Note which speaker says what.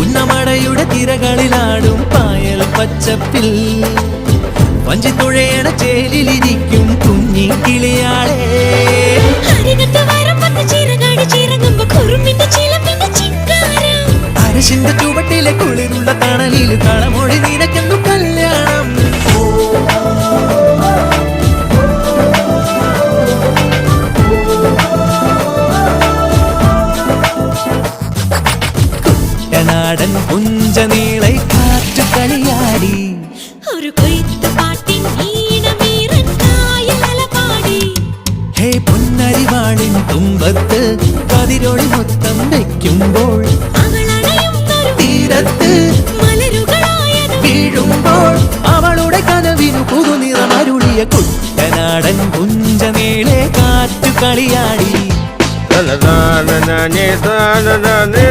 Speaker 1: പുന്നമടയുടെ തിരകളിലാടും പായൽ പച്ചപ്പിൽ. വഞ്ചിത്തുഴയണ ചേലിലിരിക്കും കുഞ്ഞി കിളിയാളെ. അരശിന്റെ ചുവട്ടിലെ കുളിരുള്ള തണലിൽ കുട്ടനാടൻ പുഞ്ചനീളെ കാറ്റു കളിയാടി.
Speaker 2: ഒരു കൊയ്ത്ത് പാട്ടിൻ
Speaker 1: ഹേ പൊന്നരിവാണി തുമ്പത്ത് കതിരൊളി മൊത്തം വെക്കുമ്പോൾ തീരത്ത് വീഴുമ്പോൾ അവളുടെ കനവിനു പുതുനിറമരുളിയ കുട്ടനാടൻ പുഞ്ചനീളെ കാറ്റു കളിയാടി.
Speaker 3: തനതാനനാനേ താനനാനേ